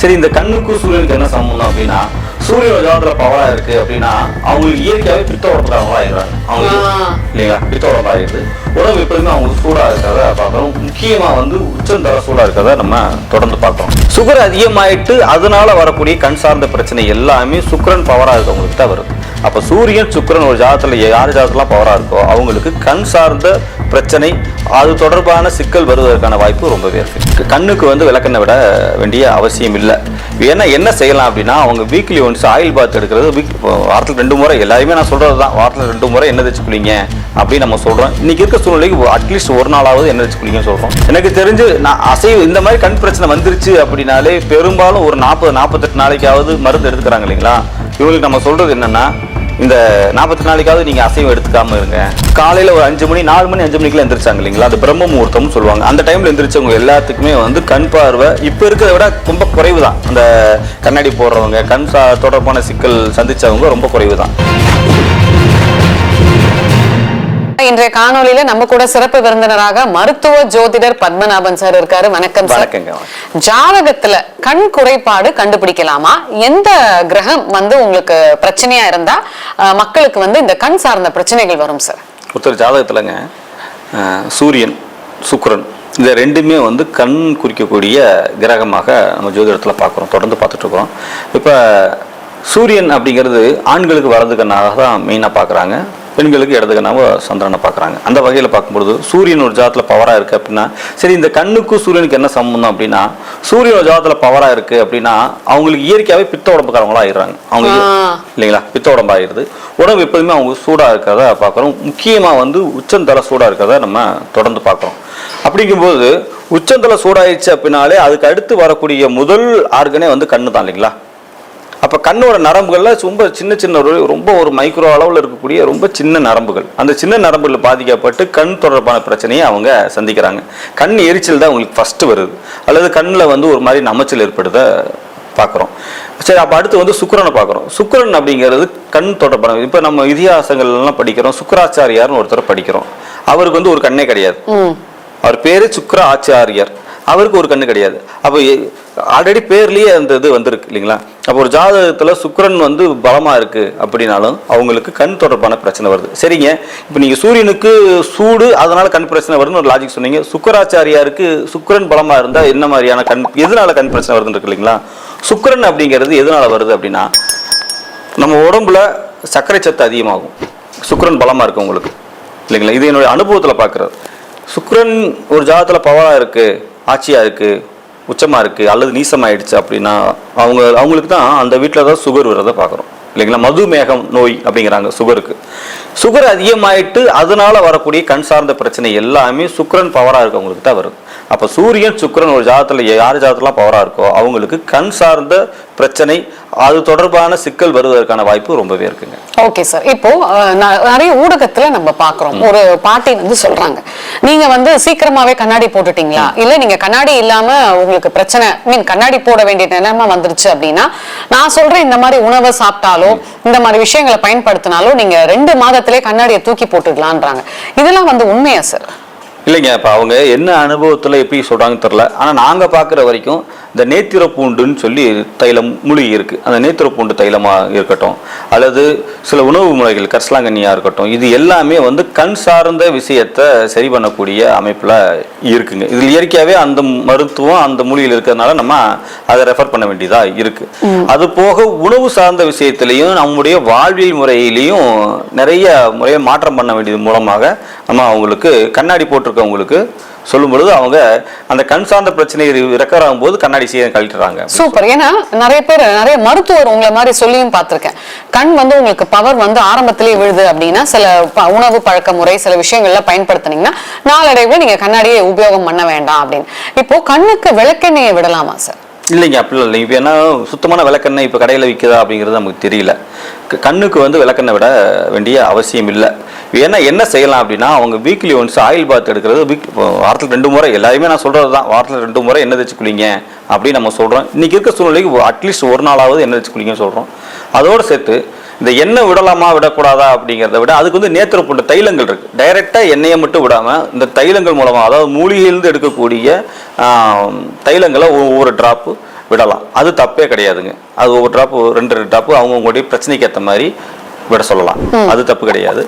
சரி இந்த கண்ணுக்கும் சூரியனுக்கு என்ன சம்பந்தம் அப்படின்னா சூரியன் ஜாதத்துல பவரா இருக்கு அப்படின்னா அவங்களுக்கு இயற்கையாவே பித்த உடம்புறவங்களா ஆயிடுறாங்க. அவங்களுக்கு. இல்லைங்களா? பித்த உடம்பு ஆயிடுது. உடம்பு எப்போதுமே அவங்களுக்கு சூடா இருக்கிறத பார்க்குறோம் முக்கியமா வந்து உச்சந்தர சூடா இருக்கிறத நம்ம தொடர்ந்து பார்க்குறோம் சுகர் அதிகமாயிட்டு அதனால வரக்கூடிய கண் சார்ந்த பிரச்சனை எல்லாமே சுக்கிரன் பவரா இருக்கவங்களுக்கு தான் வருது. அப்போ சூரியன் சுக்கரன் ஒரு ஜாதத்தில் யார் ஜாதத்துலாம் பவராக இருக்கோ அவங்களுக்கு கண் சார்ந்த பிரச்சனை அது தொடர்பான சிக்கல் வருவதற்கான வாய்ப்பு ரொம்பவே இருக்குது கண்ணுக்கு வந்து விளக்கெண்ணை விட வேண்டிய அவசியம் இல்லை. ஏன்னா என்ன செய்யலாம் அப்படின்னா அவங்க வீக்லி ஒன்ஸ் ஆயில் பாத் எடுக்கிறது வீக் வாரத்தில் ரெண்டு முறை எல்லாருமே நான் சொல்கிறது தான் வாரத்தில் ரெண்டு முறை என்ன தேய்ச்சி குளிங்க அப்படின்னு நம்ம சொல்கிறோம் இன்றைக்கி இருக்க சூழ்நிலைக்கு அட்லீஸ்ட் ஒரு நாளாவது என்ன தேய்ச்சி குளிங்கன்னு சொல்கிறோம் எனக்கு தெரிஞ்சு நான் அசைவு இந்த மாதிரி கண் பிரச்சனை வந்துருச்சு அப்படின்னாலே பெரும்பாலும் ஒரு நாற்பது நாற்பத்தெட்டு நாளைக்காவது மருந்து எடுத்துக்கிறாங்க இல்லைங்களா? இவங்களுக்கு நம்ம சொல்கிறது என்னென்னா இந்த நாற்பத்தி நாளைக்காவது நீங்க அசைவம் எடுத்துக்காம இருங்க. காலையில ஒரு அஞ்சு மணி நாலு மணி அஞ்சு மணிக்குலாம் எந்திரிச்சாங்க இல்லைங்களா? அது பிரம்ம முகூர்த்தம்னு சொல்லுவாங்க. அந்த டைம்ல எந்திரிச்சவங்க எல்லாத்துக்குமே வந்து கண் பார்வை இப்ப இருக்கிறத விட ரொம்ப குறைவு தான் அந்த கண்ணாடி போடுறவங்க கண் சா தொடர்பான சிக்கல் சந்திச்சவங்க ரொம்ப குறைவு தான் இன்றைய காணொளியில நம்ம கூட சிறப்பு விருந்தினராக மருத்துவ ஜோதிடர் பத்மநாபன் சார் இருக்காரு. வணக்கம் சார். வணக்கங்க. ஜாதகத்துல கண் குறைபாடு கண்டுபிடிக்கலாமா? எந்த கிரகம் வந்து உங்களுக்கு பிரச்சனையா இருந்தா மக்களுக்கு வந்து இந்த கண் சார்ந்த பிரச்சனைகள் வரும் சார்? ஒருத்தர் ஜாதகத்துலங்க சூரியன் சுக்கிரன் இந்த ரெண்டுமே வந்து கண் குறிக்கக்கூடிய கிரகமாக நம்ம ஜோதிடத்தில் பார்க்குறோம் தொடர்ந்து பார்த்துட்டு இருக்கிறோம் இப்போ சூரியன் அப்படிங்கிறது ஆண்களுக்கு வலது கண்ணாக தான் மெயினாக பார்க்குறாங்க. பெண்களுக்கு இடது கண்ணாக சந்திரனை பார்க்குறாங்க. அந்த வகையில் பார்க்கும்பொழுது சூரியன் ஒரு ஜாதத்தில் பவராக இருக்குது அப்படின்னா சரி இந்த கண்ணுக்கும் சூரியனுக்கு என்ன சம்பந்தம் அப்படின்னா சூரியன் ஒரு ஜாதத்தில் பவராக இருக்குது அப்படின்னா அவங்களுக்கு இயற்கையாகவே பித்த உடம்புக்காரங்களா ஆயிடுறாங்க. அவங்க. இல்லைங்களா? பித்த உடம்பாயிருது உடம்பு எப்போதுமே அவங்க சூடாக இருக்கிறத பார்க்குறோம். முக்கியமாக வந்து உச்சந்தலை சூடாக இருக்கிறத நம்ம தொடர்ந்து பார்க்குறோம். அப்படிங்கும்போது உச்சந்தலை சூடாயிடுச்சு அப்படின்னாலே அதுக்கு அடுத்து வரக்கூடிய முதல் ஆர்கனே வந்து கண்ணு தான் இல்லைங்களா? அப்போ கண்ணோட நரம்புகள்ல ரொம்ப சின்ன சின்ன ஒரு ரொம்ப ஒரு மைக்ரோ அளவில் இருக்கக்கூடிய ரொம்ப சின்ன நரம்புகள். அந்த சின்ன நரம்புகள் பாதிக்கப்பட்டு கண் தொடர்பான பிரச்சனையை அவங்க சந்திக்கிறாங்க. கண் எரிச்சல் தான் அவங்களுக்கு ஃபர்ஸ்ட் வருது. அல்லது கண்ணில் வந்து ஒரு மாதிரி நமைச்சல் ஏற்படுத பார்க்குறோம் சரி அப்போ அடுத்து வந்து சுக்கிரனை பார்க்குறோம் சுக்கிரன் அப்படிங்கிறது கண் தொடர்பான இப்போ நம்ம இதிகாசங்கள்லாம் படிக்கிறோம். சுக்கராச்சாரியார்னு ஒருத்தர் படிக்கிறோம். அவருக்கு வந்து ஒரு கண்ணே கிடையாது. அவர் பேரு சுக்கிர ஆச்சாரியர் அவருக்கு ஒரு கண்ணு கிடையாது. அப்போ ஆல்ரெடி பேர்லயே அந்த இது வந்திருக்கு இல்லைங்களா? அப்போ ஒரு ஜாதகத்தில் சுக்கரன் வந்து பலமாக இருக்கு அப்படின்னாலும் அவங்களுக்கு கண் தொடர்பான பிரச்சனை வருது. சரிங்க. இப்போ நீங்கள் சூரியனுக்கு சூடு அதனால கண் பிரச்சனை வருதுன்னு ஒரு லாஜிக் சொன்னீங்க. சுக்கராச்சாரியாருக்கு சுக்கரன் பலமாக இருந்தால் என்ன மாதிரியான கண் எதனால கண் பிரச்சனை வருதுன்னு இருக்கு இல்லைங்களா? சுக்கரன் அப்படிங்கிறது எதனால வருது அப்படின்னா நம்ம உடம்புல சர்க்கரை சத்து அதிகமாகும். சுக்கரன் பலமாக இருக்கு உங்களுக்கு இல்லைங்களா? இது என்னுடைய அனுபவத்தில் பார்க்குறது சுக்கரன் ஒரு ஜாதத்தில் பவராக இருக்குது ஆட்சியாக இருக்குது உச்சமாக இருக்குது அல்லது நீசமாயிடுச்சு அப்படின்னா அவங்க அவங்களுக்கு தான் அந்த வீட்டில் தான் சுகர் வரதை பார்க்குறோம். இல்லைங்களா? மதுமேகம் நோய் அப்படிங்கிறாங்க சுகருக்கு சுகர் அதிகமாயிட்டு அதனால் வரக்கூடிய கண் சார்ந்த பிரச்சனை எல்லாமே சுக்கரன் பவராக இருக்கவங்களுக்கு தான் வருது அப்போ சூரியன் சுக்கிரன் ஒரு ஜாதத்தில் யார் ஜாதத்துலாம் பவராக இருக்கோ அவங்களுக்கு கண் சார்ந்த பிரச்சனை அது தொடர்பான சிக்கல் வருவதற்கான வாய்ப்பு ரொம்பவே இருக்குங்க. ஓகே சார் இப்போ நிறைய ஊடகத்துல நம்ம பாக்குறோம். ஒரு பாட்டி வந்து சொல்றாங்க. நீங்க வந்து சீக்கிரமாவே கண்ணாடி போட்டுட்டீங்களா? இல்ல நீங்க கண்ணாடி இல்லாம உங்களுக்கு பிரச்சனை மீன் கண்ணாடி போட வேண்டிய நிலைமை வந்துருச்சு அப்படின்னா நான் சொல்றேன் இந்த மாதிரி உணவை சாப்பிட்டாலோ இந்த மாதிரி விஷயங்களை பயன்படுத்தினாலோ நீங்க ரெண்டு மாதத்திலே கண்ணாடியை தூக்கி போட்டுக்கலான்றாங்க இதெல்லாம் வந்து உண்மையா சார் இல்லைங்க இப்போ அவங்க என்ன அனுபவத்தில் எப்படி சொல்கிறாங்கன்னு தெரில ஆனால் நாங்கள் பார்க்குற வரைக்கும் இந்த நேத்திர பூண்டுன்னு சொல்லி தைலம் மூலிகை இருக்குது அந்த நேத்திர பூண்டு தைலமாக இருக்கட்டும் அல்லது சில உணவு முறைகள் கரிசலாங்கண்ணியாக இருக்கட்டும் இது எல்லாமே வந்து கண் சார்ந்த விஷயத்தை சரி பண்ணக்கூடிய அமைப்பில் இருக்குங்க. இதில் இயற்கையாகவே அந்த மருத்துவம் அந்த மூலிகையில் இருக்கிறதுனால நம்ம அதை ரெஃபர் பண்ண வேண்டியதாக இருக்குது அது போக உணவு சார்ந்த விஷயத்திலையும் நம்முடைய வாழ்வியல் முறையிலையும் நிறைய முறையை மாற்றம் பண்ண வேண்டியது மூலமாக நம்ம அவங்களுக்கு கண்ணாடி போட்டிருக்கவங்களுக்கு சொல்லும் பொழுது அவங்க அந்த கண் சார்ந்த பிரச்சனை ரெக்கவர் ஆகும்போது கண்ணாடி செய்ய கழட்டுறாங்க சூப்பர் ஏன்னா நிறைய பேர் நிறைய மருத்துவர் உங்களை மாதிரி சொல்லியும் பார்த்திருக்கேன். கண் வந்து உங்களுக்கு பவர் வந்து ஆரம்பத்திலேயே விழுது அப்படின்னா சில உணவு பழக்க முறை சில விஷயங்கள்ல பயன்படுத்துனீங்கன்னா நாளடைவில் நீங்க கண்ணாடியை உபயோகம் பண்ண வேண்டாம் அப்படின்னு. இப்போ கண்ணுக்கு விளக்கெண்ணெயை விடலாமா சார் இல்லைங்க அப்படி இல்லை. இப்போ என்ன சுத்தமான விளக்கெண்ணெய் இப்போ கடையில் விற்குதா அப்படிங்கிறது நமக்கு தெரியல. கண்ணுக்கு வந்து விளக்கெண்ணெய் விட வேண்டிய அவசியம் இல்லை. ஏன்னா என்ன செய்யலாம் அப்படின்னா அவங்க வீக்லி ஒன்ஸ் ஆயில் பாத் எடுக்கிறது வீக் வாரத்தில் ரெண்டு முறை எல்லாருமே நான் சொல்கிறது தான். வாரத்தில் ரெண்டு முறை எண்ணெய் தேய்ச்சி குளிங்க அப்படின்னு நம்ம சொல்கிறோம் இன்றைக்கி இருக்க சூழ்நிலைக்கு அட்லீஸ்ட் ஒரு நாளாவது எண்ணெய் தேய்ச்சி குளிங்கன்னு சொல்கிறோம் அதோடு சேர்த்து இந்த எண்ணெய் விடலாமா விடக்கூடாதா அப்படிங்கிறத விட அதுக்கு வந்து நேத்திர போன்ற தைலங்கள் இருக்கு. டைரக்டா எண்ணெயை மட்டும் விடாம இந்த தைலங்கள் மூலமா அதாவது மூலிகையிலிருந்து எடுக்கக்கூடிய தைலங்களை ஒவ்வொரு டிராப்பு விடலாம். அது தப்பே கிடையாதுங்க. அது ஒவ்வொரு ட்ராப்பு ரெண்டு ரெண்டு ட்ராப்பு அவங்கவுங்களுடைய பிரச்சனைக்கு ஏற்ற மாதிரி விட சொல்லலாம். அது தப்பு கிடையாது.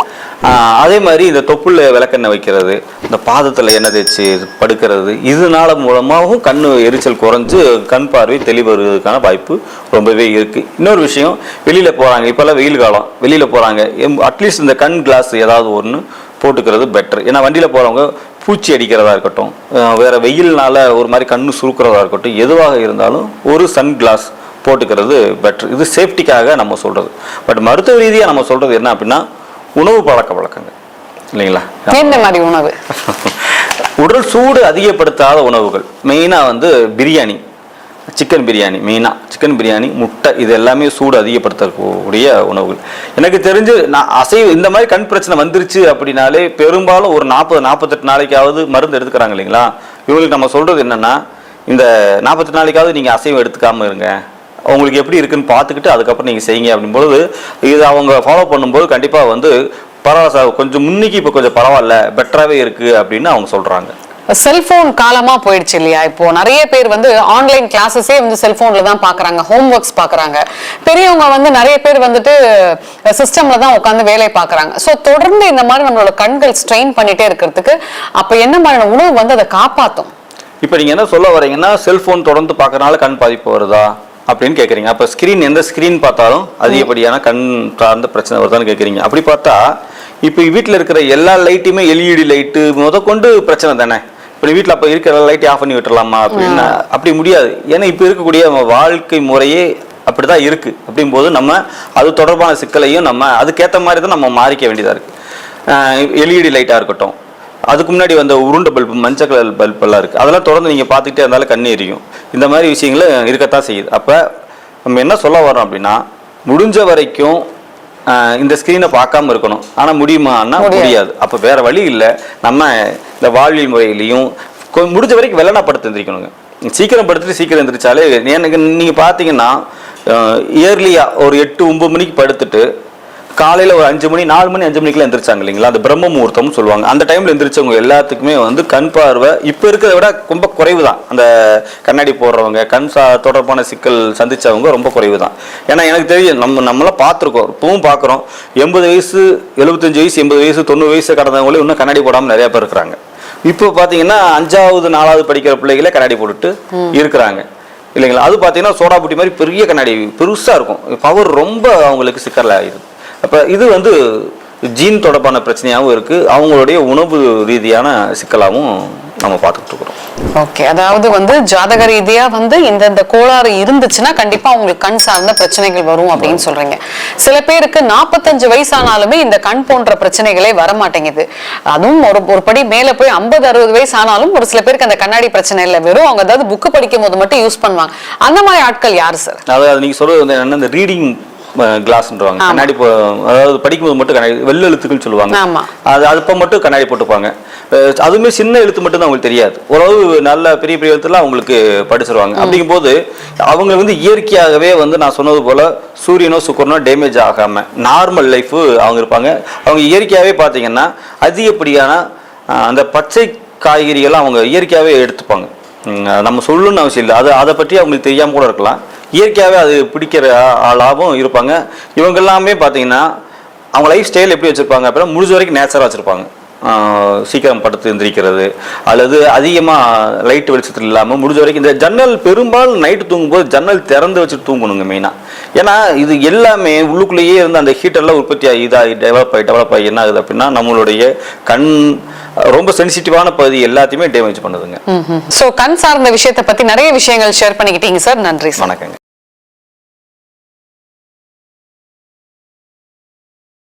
அதே மாதிரி இந்த தொப்புள்ள விளக்கெண்ணெய் வைக்கிறது இந்த பாதத்தில் எண்ணெய் தேய்ச்சி படுக்கிறது இதனால மூலமாகவும் கண் எரிச்சல் குறைஞ்சு கண் பார்வை தெளிவருவதற்கான வாய்ப்பு ரொம்பவே இருக்குது இன்னொரு விஷயம் வெளியில் போகிறாங்க இப்போல்லாம் வெயில் காலம் வெளியில் போகிறாங்க அட்லீஸ்ட் இந்த கண் கிளாஸ் ஏதாவது ஒன்று போட்டுக்கிறது பெட்டர் ஏன்னா வண்டியில் போகிறவங்க பூச்சி அடிக்கிறதா இருக்கட்டும் வேறு வேற வெயில்னால ஒரு மாதிரி கண்ணு சுருக்கிறதா இருக்கட்டும் எதுவாக இருந்தாலும் ஒரு சன் கிளாஸ் போட்டுக்கிறது பெட்டர் இது சேஃப்டிக்காக நம்ம சொல்கிறது பட் மருத்துவ ரீதியாக நம்ம சொல்கிறது என்ன அப்படின்னா உணவு பழக்க வழக்கங்கள் இல்லைங்களா? எந்த மாதிரி உணவு. உடல் சூடு அதிகப்படுத்தாத உணவுகள் மெயினாக வந்து பிரியாணி சிக்கன் பிரியாணி மெயினாக சிக்கன் பிரியாணி முட்டை இது எல்லாமே சூடு அதிகப்படுத்தக்கூடிய உணவுகள். எனக்கு தெரிஞ்சு நான் அசைவ இந்த மாதிரி கண் பிரச்சனை வந்துருச்சு அப்படின்னாலே பெரும்பாலும் ஒரு நாற்பது நாற்பத்தெட்டு நாளைக்காவது மருந்து எடுத்துக்கிறாங்க இல்லைங்களா? இவங்களுக்கு நம்ம சொல்கிறது என்னென்னா இந்த நாற்பத்தெட்டு நாளைக்காவது நீங்கள் அசைவம் எடுத்துக்காம இருங்க. உங்களுக்கு எப்படி இருக்குன்னு பார்த்துக்கிட்டு அதுக்கப்புறம் நீங்கள் செய்யுங்க அப்படின்பொழுது இது அவங்க ஃபாலோ பண்ணும்போது கண்டிப்பாக வந்து பரவாயில்ல சார் கொஞ்சம் முன்னிக்கு இப்போ கொஞ்சம் பரவாயில்ல பெட்டராகவே இருக்குது அப்படின்னு அவங்க சொல்கிறாங்க செல்போன் காலமா போயிடுச்சு இல்லையா? இப்போ நிறைய பேர் வந்து ஆன்லைன் கிளாஸஸே வந்து செல்போன்ல தான் பாக்குறாங்க ஹோம் ஒர்க்ஸ் பாக்குறாங்க. பெரியவங்க வந்து நிறைய பேர் வந்துட்டு சிஸ்டம்ல தான் உட்காந்து வேலை பாக்குறாங்க. சோ தொடர்ந்து இந்த மாதிரி நம்மளோட கண்கள் ஸ்ட்ரெயின் பண்ணிட்டே இருக்கிறதுக்கு அப்ப என்ன மாதிரியான உணவு வந்து அதை காப்பாத்தும்? இப்போ நீங்கள் என்ன சொல்ல வரீங்கன்னா செல்ஃபோன் தொடர்ந்து பார்க்கறனால கண் பாதிப்பு வருதா? அப்படின்னு கேட்குறீங்க அப்போ ஸ்க்ரீன் எந்த ஸ்க்ரீன் பார்த்தாலும் அதிகப்படியான கண் சார்ந்த பிரச்சனை வருதான்னு கேட்குறீங்க அப்படி பார்த்தா இப்போ வீட்டில் இருக்கிற எல்லா லைட்டுமே எல்இடி லைட்டு முதற்கொண்டு பிரச்சனை தானே. இப்போ வீட்டில் அப்போ இருக்கிற லைட்டை ஆஃப் பண்ணி விட்டுறலாமா அப்படின்னா அப்படி முடியாது. ஏன்னா இப்போ இருக்கக்கூடிய வாழ்க்கை முறையே அப்படிதான் இருக்கு. அப்படிங்கும்போது நம்ம அது தொடர்பான சிக்கலையும் நம்ம அதுக்கேற்ற மாதிரி தான் நம்ம மாறிக்க வேண்டியதாக இருக்கு. எல்இடி லைட்டாக இருக்கட்டும். அதுக்கு முன்னாடி வந்த உருண்டை பல்பு மஞ்சள் கலர் பல்ப் எல்லாம் இருக்குது அதெல்லாம் தொடர்ந்து நீங்கள் பார்த்துக்கிட்டே இருந்தாலும் கண்ணு எரியும். இந்த மாதிரி விஷயங்கள் இருக்கத்தான் செய்யுது. அப்போ நம்ம என்ன சொல்ல வரோம் அப்படின்னா முடிஞ்ச வரைக்கும் இந்த ஸ்க்ரீனை பார்க்காம இருக்கணும். ஆனால் முடியுமான்னா முடியாது. அப்போ வேற வழி இல்லை. நம்ம இந்த வாழ்வியல் முறையிலையும் முடிஞ்ச வரைக்கும் வெள்ளனா படுத்து எந்திரிக்கணுங்க. சீக்கிரம் படுத்துட்டு சீக்கிரம் எந்திரிச்சாலே எனக்கு நீங்கள் பார்த்தீங்கன்னா இயர்லியாக ஒரு எட்டு ஒன்பது மணிக்கு படுத்துட்டு காலையில் ஒரு அஞ்சு மணி நாலு மணி அஞ்சு மணிக்கெல்லாம் எந்திரிச்சாங்க இல்லைங்களா? அந்த பிரம்ம முகூர்த்தம்னு சொல்லுவாங்க. அந்த டைமில் எந்திரிச்சவங்க எல்லாத்துக்குமே வந்து கண் பார்வை இப்போ இருக்கிறத விட ரொம்ப குறைவு தான் அந்த கண்ணாடி போடுறவங்க கண் சா தொடர்பான சிக்கல் சந்திச்சவங்க ரொம்ப குறைவு தான் ஏன்னா எனக்கு தெரியும் நம்ம நம்மளாம் பார்த்துருக்கோம். இப்பவும் பார்க்குறோம். எண்பது வயசு எழுபத்தஞ்சு வயசு எண்பது வயசு தொண்ணூறு வயசு கடந்தவங்களே இன்னும் கண்ணாடி போடாமல் நிறைய பேர் இருக்கிறாங்க. இப்போ பார்த்தீங்கன்னா அஞ்சாவது நாலாவது படிக்கிற பிள்ளைகளே கண்ணாடி போட்டுட்டு இருக்கிறாங்க. இல்லைங்களா? அது பார்த்தீங்கன்னா சோடா புட்டி மாதிரி பெரிய கண்ணாடி பெருசாக இருக்கும். பவர் ரொம்ப அவங்களுக்கு சிக்கல் ஆகிடுது அப்போ இது வந்து ஜீன் தொடர்பான பிரச்சனையாகவும் இருக்குது அவங்களுடைய உணவு ரீதியான சிக்கலாகவும் நம்ம பார்த்துக்கிட்டு இருக்கிறோம். ஓகே அதாவது வந்து ஜாதக ரீதியா வந்து இந்தந்த கோளாறு இருந்துச்சுன்னா கண்டிப்பா உங்களுக்கு கண் சார்ந்த பிரச்சனைகள் வரும் அப்படின்னு சொல்றீங்க. சில பேருக்கு நாற்பத்தஞ்சு வயசானாலுமே இந்த கண் போன்ற பிரச்சனைகளே வர மாட்டேங்குது அதுவும் ஒரு ஒரு படி மேல போய் ஐம்பது அறுபது வயசு ஆனாலும் ஒரு சில பேருக்கு அந்த கண்ணாடி பிரச்சனை இல்லை வெறும் அவங்க அதாவது புக்கு படிக்கும் போது மட்டும் யூஸ் பண்ணுவாங்க. அந்த மாதிரி ஆட்கள் யாரு சார்? அதாவது நீங்கள் சொல்றது வந்து என்னன்னா இந்த ரீடிங் கிளாஸ்ன்றவாங்க. கண்ணாடி அதாவது படிக்கும்போது மட்டும் கண்ணாடி வெள்ளை எழுத்துக்கள் சொல்லுவாங்க. அது அப்போ மட்டும் கண்ணாடி போட்டுப்பாங்க. அதுவுமே சின்ன எழுத்து மட்டும் தான் அவங்களுக்கு தெரியாது. ஓரளவு நல்ல பெரிய பெரிய எழுத்துலாம் அவங்களுக்கு படிச்சிருவாங்க. அப்படிங்கும்போது அவங்க வந்து இயற்கையாகவே வந்து நான் சொன்னது போல சூரியனோ சுக்கரனோ டேமேஜ் ஆகாம நார்மல் லைஃப் அவங்க இருப்பாங்க. அவங்க இயற்கையாகவே பார்த்தீங்கன்னா அதிகப்படியான அந்த பச்சை காய்கறிகளை அவங்க இயற்கையாகவே எடுத்துப்பாங்க. நம்ம சொல்லணும்னு அவசியம் இல்லை. அது அதை பற்றி அவங்களுக்கு தெரியாமல் கூட இருக்கலாம். இயற்கையாகவே அது பிடிக்கிற ஆளாகவும் இருப்பாங்க. இவங்க எல்லாமே பார்த்தீங்கன்னா அவங்க லைஃப் ஸ்டைல் எப்படி வச்சுருப்பாங்க அப்படின்னா முடிஞ்ச வரைக்கும் நேச்சராக வச்சுருப்பாங்க. சீக்கிரம் படுத்து எந்திரிக்கிறது அல்லது அதிகமாக லைட் வெளிச்சத்தில் இல்லாமல் முடிஞ்ச வரைக்கும் இந்த ஜன்னல் பெரும்பாலும் நைட்டு தூங்கும்போது ஜன்னல் திறந்து வச்சு தூங்கணுங்க மெயினாக ஏன்னா இது எல்லாமே உள்ளுக்குள்ளேயே இருந்து அந்த ஹீட்டெல்லாம் உற்பத்தி ஆகி இதாகி டெவலப் ஆகி டெவலப் ஆகி என்ன ஆகுது அப்படின்னா நம்மளுடைய கண் ரொம்ப சென்சிட்டிவான பகுதி எல்லாத்தையுமே டேமேஜ் பண்ணுதுங்க. சோ கண் சார்ந்த விஷயத்தை பத்தி நிறைய விஷயங்கள் ஷேர் பண்ணிக்கிட்டீங்க சார் நன்றி வணக்கங்க.